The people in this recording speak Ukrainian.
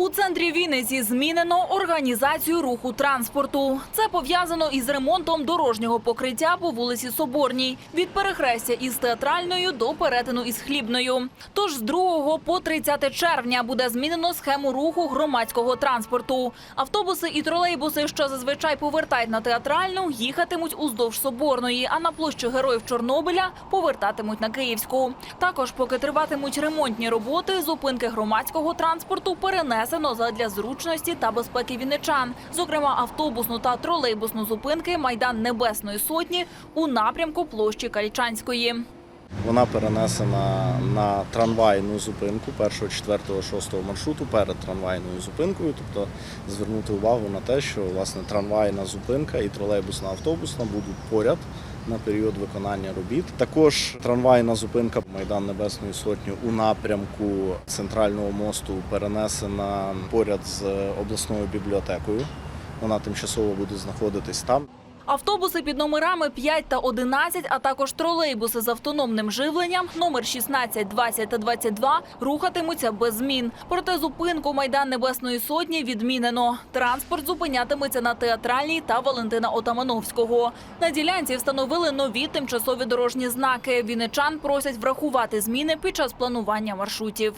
У центрі Вінниці змінено організацію руху транспорту. Це пов'язано із ремонтом дорожнього покриття по вулиці Соборній від перехрестя із театральною до перетину із хлібною. Тож з 2 по 30 червня буде змінено схему руху громадського транспорту. Автобуси і тролейбуси, що зазвичай повертають на театральну, їхатимуть уздовж Соборної, а на площу Героїв Чорнобиля повертатимуть на Київську. Також, поки триватимуть ремонтні роботи, зупинки громадського транспорту перенесено задля зручності та безпеки вінничан. Зокрема, автобусну та тролейбусну зупинки Майдан Небесної Сотні у напрямку площі Калічанської. Вона перенесена на трамвайну зупинку першого, четвертого, шостого маршруту перед трамвайною зупинкою. Тобто звернути увагу на те, що власне трамвайна зупинка і тролейбусна автобусна будуть поряд на період виконання робіт. Також трамвайна зупинка Майдан Небесної Сотні у напрямку центрального мосту перенесена поряд з обласною бібліотекою. Вона тимчасово буде знаходитись там. Автобуси під номерами 5 та 11, а також тролейбуси з автономним живленням номер 16, 20 та 22 рухатимуться без змін. Проте зупинку Майдан Небесної Сотні відмінено. Транспорт зупинятиметься на театральній та Валентина Отамановського. На ділянці встановили нові тимчасові дорожні знаки. Вінничан просять врахувати зміни під час планування маршрутів.